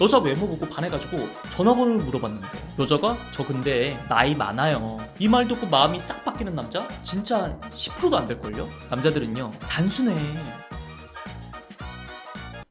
여자 외모 보고 반해가지고 전화번호를 물어봤는데 여자가 저 근데 나이 많아요 이 말 듣고 마음이 싹 바뀌는 남자? 진짜 한 10%도 안 될걸요? 남자들은요 단순해 네,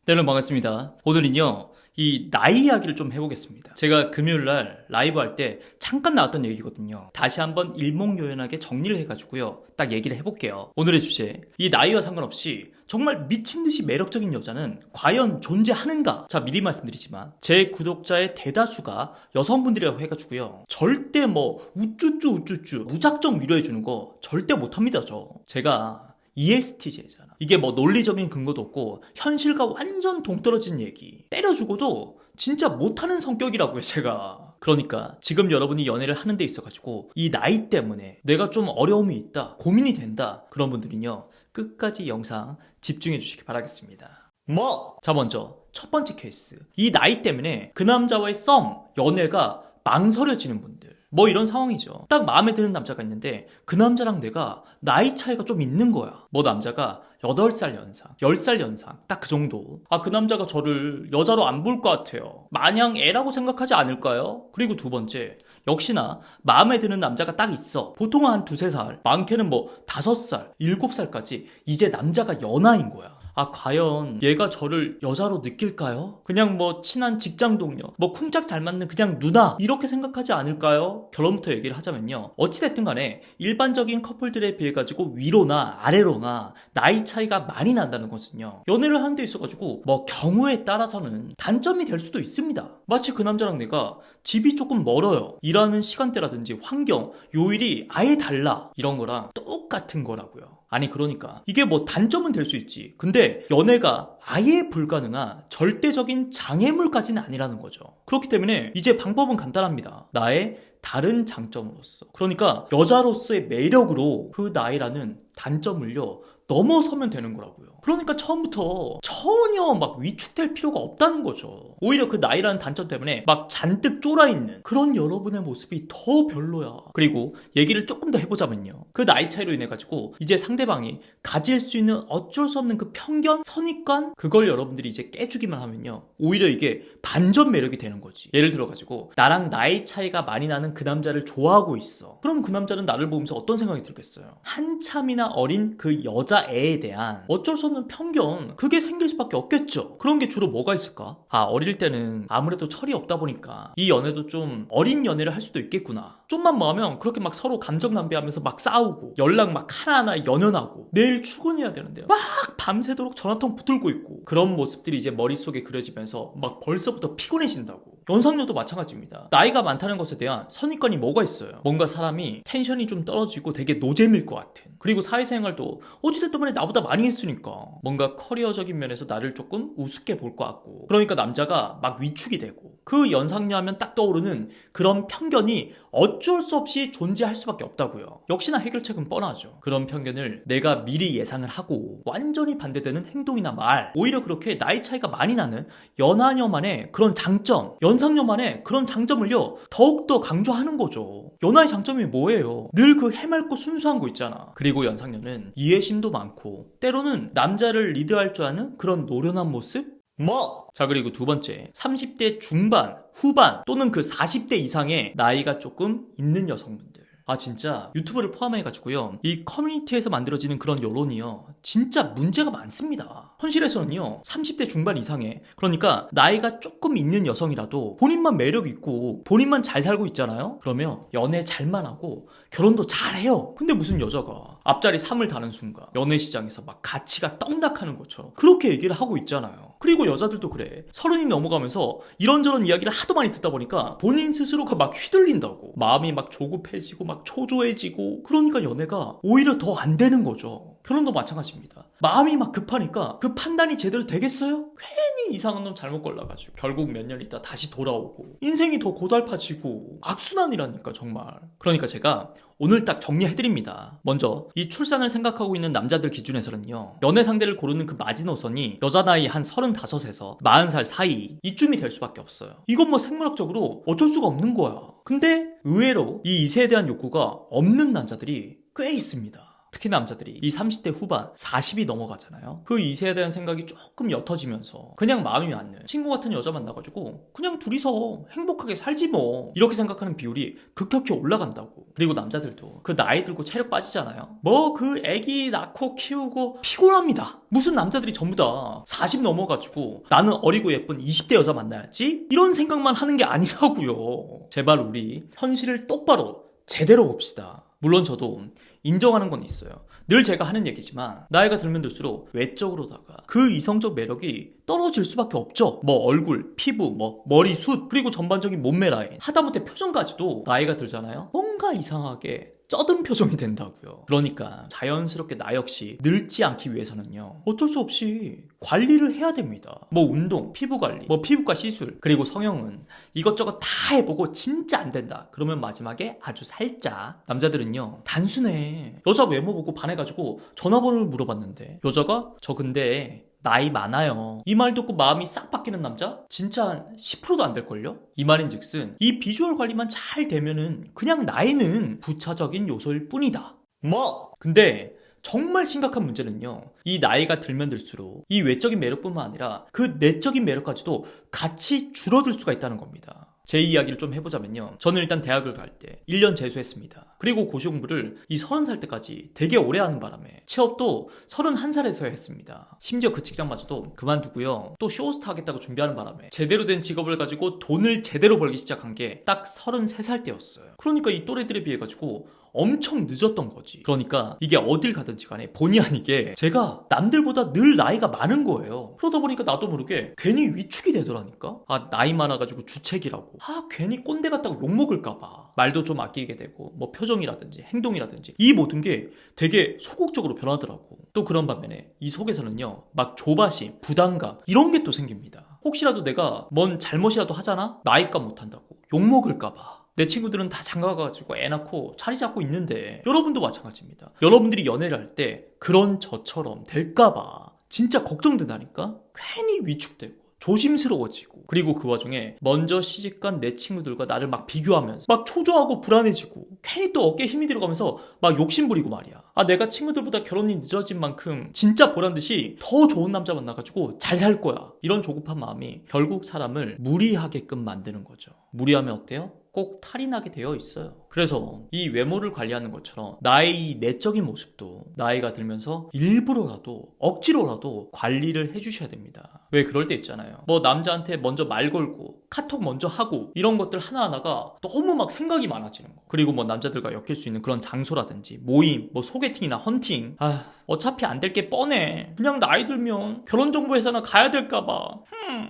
여러분 반갑습니다 오늘은요 이 나이 이야기를 좀 해보겠습니다. 제가 금요일 날 라이브 할 때 잠깐 나왔던 얘기거든요. 다시 한번 일목요연하게 정리를 해가지고요. 딱 얘기를 해볼게요. 오늘의 주제. 이 나이와 상관없이 정말 미친 듯이 매력적인 여자는 과연 존재하는가? 자, 미리 말씀드리지만 제 구독자의 대다수가 여성분들이라고 해가지고요. 절대 뭐 우쭈쭈 우쭈쭈 무작정 위로해주는 거 절대 못합니다, 저. 제가 ESTJ잖아. 이게 뭐 논리적인 근거도 없고 현실과 완전 동떨어진 얘기. 때려주고도 진짜 못하는 성격이라고요, 제가. 그러니까 지금 여러분이 연애를 하는 데 있어가지고 이 나이 때문에 내가 좀 어려움이 있다, 고민이 된다. 그런 분들은요, 끝까지 영상 집중해 주시기 바라겠습니다. 뭐? 자, 먼저 첫 번째 케이스. 이 나이 때문에 그 남자와의 썸, 연애가 망설여지는 분들. 뭐 이런 상황이죠. 딱 마음에 드는 남자가 있는데 그 남자랑 내가 나이 차이가 좀 있는 거야. 뭐 남자가 8살 연상, 10살 연상, 딱 그 정도. 아, 그 남자가 저를 여자로 안 볼 것 같아요. 마냥 애라고 생각하지 않을까요? 그리고 두 번째, 역시나 마음에 드는 남자가 딱 있어. 보통은 한 두세 살, 많게는 뭐 다섯 살, 일곱 살까지 이제 남자가 연하인 거야. 아, 과연 얘가 저를 여자로 느낄까요? 그냥 뭐 친한 직장 동료, 뭐 쿵짝 잘 맞는 그냥 누나, 이렇게 생각하지 않을까요? 결론부터 얘기를 하자면요. 어찌됐든 간에 일반적인 커플들에 비해 가지고 위로나 아래로나 나이 차이가 많이 난다는 것은요. 연애를 하는 데 있어 가지고 뭐 경우에 따라서는 단점이 될 수도 있습니다. 마치 그 남자랑 내가 집이 조금 멀어요. 일하는 시간대라든지 환경, 요일이 아예 달라. 이런 거랑 똑같은 거라고요. 아니 그러니까 이게 뭐 단점은 될 수 있지. 근데 연애가 아예 불가능한 절대적인 장애물까지는 아니라는 거죠. 그렇기 때문에 이제 방법은 간단합니다. 나의 다른 장점으로서. 그러니까 여자로서의 매력으로 그 나이라는 단점을요. 넘어서면 되는 거라고요. 그러니까 처음부터 전혀 막 위축될 필요가 없다는 거죠. 오히려 그 나이라는 단점 때문에 막 잔뜩 쫄아있는 그런 여러분의 모습이 더 별로야. 그리고 얘기를 조금 더 해보자면요. 그 나이 차이로 인해가지고 이제 상대방이 가질 수 있는 어쩔 수 없는 그 편견, 선입관, 그걸 여러분들이 이제 깨주기만 하면요. 오히려 이게 반전 매력이 되는 거지. 예를 들어가지고 나랑 나이 차이가 많이 나는 그 남자를 좋아하고 있어. 그럼 그 남자는 나를 보면서 어떤 생각이 들겠어요? 한참이나 어린 그 여자 애에 대한 어쩔 수 없는 편견, 그게 생길 수밖에 없겠죠. 그런 게 주로 뭐가 있을까? 아, 어릴 때는 아무래도 철이 없다 보니까 이 연애도 좀 어린 연애를 할 수도 있겠구나. 좀만 뭐 하면 그렇게 막 서로 감정 낭비하면서 막 싸우고 연락 막 하나하나 연연하고 내일 출근해야 되는데 막 밤새도록 전화통 붙들고 있고 그런 모습들이 이제 머릿속에 그려지면서 막 벌써부터 피곤해진다고. 연상녀도 마찬가지입니다. 나이가 많다는 것에 대한 선입관이 뭐가 있어요? 뭔가 사람이 텐션이 좀 떨어지고 되게 노잼일 것 같은. 그리고 사회생활도 어찌됐든 간에 나보다 많이 했으니까 뭔가 커리어적인 면에서 나를 조금 우습게 볼 것 같고. 그러니까 남자가 막 위축이 되고 그 연상녀 하면 딱 떠오르는 그런 편견이 어쩔 수 없이 존재할 수밖에 없다고요. 역시나 해결책은 뻔하죠. 그런 편견을 내가 미리 예상을 하고 완전히 반대되는 행동이나 말, 오히려 그렇게 나이 차이가 많이 나는 연하녀만의 그런 장점, 연상녀만의 그런 장점을요, 더욱더 강조하는 거죠. 연하의 장점이 뭐예요? 늘 그 해맑고 순수한 거 있잖아. 그리고 연상녀는 이해심도 많고, 때로는 남자를 리드할 줄 아는 그런 노련한 모습? 뭐? 자, 그리고 두 번째. 30대 중반, 후반, 또는 그 40대 이상의 나이가 조금 있는 여성분들. 아, 진짜 유튜브를 포함해가지고요. 이 커뮤니티에서 만들어지는 그런 여론이요. 진짜 문제가 많습니다. 현실에서는요. 30대 중반 이상의, 그러니까 나이가 조금 있는 여성이라도 본인만 매력 있고 본인만 잘 살고 있잖아요? 그러면 연애 잘만 하고 결혼도 잘해요. 근데 무슨 여자가 앞자리 3을 다는 순간 연애 시장에서 막 가치가 떡락하는 것처럼 그렇게 얘기를 하고 있잖아요. 그리고 여자들도 그래. 서른이 넘어가면서 이런저런 이야기를 하도 많이 듣다 보니까 본인 스스로가 막 휘둘린다고. 마음이 막 조급해지고 막 초조해지고 그러니까 연애가 오히려 더 안 되는 거죠. 결혼도 마찬가지입니다. 마음이 막 급하니까 그 판단이 제대로 되겠어요? 괜히 이상한 놈 잘못 걸러가지고 결국 몇 년 있다 다시 돌아오고 인생이 더 고달파지고 악순환이라니까 정말. 그러니까 제가 오늘 딱 정리해드립니다. 먼저 이 출산을 생각하고 있는 남자들 기준에서는요. 연애 상대를 고르는 그 마지노선이 여자 나이 한 35에서 40살 사이 이쯤이 될 수밖에 없어요. 이건 뭐 생물학적으로 어쩔 수가 없는 거야. 근데 의외로 이 이세에 대한 욕구가 없는 남자들이 꽤 있습니다. 특히 남자들이 이 30대 후반 40이 넘어가잖아요. 그 이세에 대한 생각이 조금 옅어지면서 그냥 마음이 맞는 친구 같은 여자 만나가지고 그냥 둘이서 행복하게 살지 뭐 이렇게 생각하는 비율이 급격히 올라간다고. 그리고 남자들도 그 나이 들고 체력 빠지잖아요. 뭐 그 애기 낳고 키우고 피곤합니다. 무슨 남자들이 전부 다 40 넘어가지고 나는 어리고 예쁜 20대 여자 만나야지 이런 생각만 하는 게 아니라고요. 제발 우리 현실을 똑바로 제대로 봅시다. 물론 저도 인정하는 건 있어요. 늘 제가 하는 얘기지만 나이가 들면 들수록 외적으로다가 그 이성적 매력이 떨어질 수밖에 없죠. 뭐 얼굴, 피부, 뭐 머리 숱 그리고 전반적인 몸매 라인 하다못해 표정까지도 나이가 들잖아요. 뭔가 이상하게 쩌든 표정이 된다고요. 그러니까 자연스럽게 나 역시 늙지 않기 위해서는요. 어쩔 수 없이 관리를 해야 됩니다. 뭐 운동, 피부 관리, 뭐 피부과 시술, 그리고 성형은 이것저것 다 해보고 진짜 안 된다. 그러면 마지막에 아주 살짝 남자들은요 단순해. 여자 외모 보고 반해가지고 전화번호를 물어봤는데 여자가 저 근데 나이 많아요. 이 말 듣고 마음이 싹 바뀌는 남자? 진짜 한 10%도 안 될걸요? 이 말인 즉슨 이 비주얼 관리만 잘 되면은 그냥 나이는 부차적인 요소일 뿐이다. 뭐? 근데 정말 심각한 문제는요. 이 나이가 들면 들수록 이 외적인 매력뿐만 아니라 그 내적인 매력까지도 같이 줄어들 수가 있다는 겁니다. 제 이야기를 좀 해보자면요. 저는 일단 대학을 갈 때 1년 재수했습니다. 그리고 고시 공부를 이 30살 때까지 되게 오래 하는 바람에 취업도 31살에서 했습니다. 심지어 그 직장마저도 그만두고요. 또 쇼호스트 하겠다고 준비하는 바람에 제대로 된 직업을 가지고 돈을 제대로 벌기 시작한 게 딱 33살 때였어요. 그러니까 이 또래들에 비해 가지고 엄청 늦었던 거지. 그러니까 이게 어딜 가든지 간에 본의 아니게 제가 남들보다 늘 나이가 많은 거예요. 그러다 보니까 나도 모르게 괜히 위축이 되더라니까. 아 나이 많아가지고 주책이라고. 아 괜히 꼰대 같다고 욕 먹을까봐. 말도 좀 아끼게 되고 뭐 표정이라든지 행동이라든지 이 모든 게 되게 소극적으로 변하더라고. 또 그런 반면에 이 속에서는요 막 조바심, 부담감 이런 게 또 생깁니다. 혹시라도 내가 뭔 잘못이라도 하잖아? 나이값 못한다고 욕 먹을까봐. 내 친구들은 다 장가가가지고 애 낳고 자리 잡고 있는데 여러분도 마찬가지입니다. 여러분들이 연애를 할 때 그런 저처럼 될까봐 진짜 걱정된다니까? 괜히 위축되고 조심스러워지고 그리고 그 와중에 먼저 시집간 내 친구들과 나를 막 비교하면서 막 초조하고 불안해지고 괜히 또 어깨에 힘이 들어가면서 막 욕심부리고 말이야 아 내가 친구들보다 결혼이 늦어진 만큼 진짜 보란듯이 더 좋은 남자 만나가지고 잘 살 거야 이런 조급한 마음이 결국 사람을 무리하게끔 만드는 거죠 무리하면 어때요? 꼭 탈이 나게 되어 있어요. 그래서 이 외모를 관리하는 것처럼 나의 이 내적인 모습도 나이가 들면서 일부러라도 억지로라도 관리를 해주셔야 됩니다. 왜 그럴 때 있잖아요. 뭐 남자한테 먼저 말 걸고 카톡 먼저 하고 이런 것들 하나하나가 너무 막 생각이 많아지는 거. 그리고 뭐 남자들과 엮일 수 있는 그런 장소라든지 모임, 뭐 소개팅이나 헌팅. 아 어차피 안 될 게 뻔해. 그냥 나이 들면 결혼정보회사나 가야 될까봐.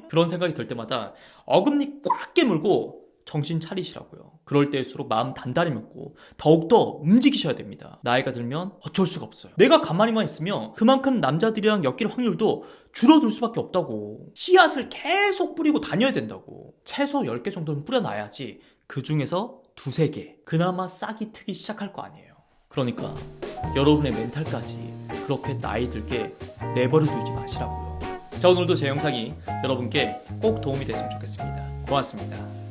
그런 생각이 들 때마다 어금니 꽉 깨물고 정신 차리시라고요. 그럴 때일수록 마음 단단히 먹고 더욱더 움직이셔야 됩니다. 나이가 들면 어쩔 수가 없어요. 내가 가만히만 있으면 그만큼 남자들이랑 엮일 확률도 줄어들 수밖에 없다고. 씨앗을 계속 뿌리고 다녀야 된다고. 최소 10개 정도는 뿌려놔야지 그 중에서 두세 개 그나마 싹이 트기 시작할 거 아니에요. 그러니까 여러분의 멘탈까지 그렇게 나이 들게 내버려 두지 마시라고요. 자 오늘도 제 영상이 여러분께 꼭 도움이 됐으면 좋겠습니다. 고맙습니다.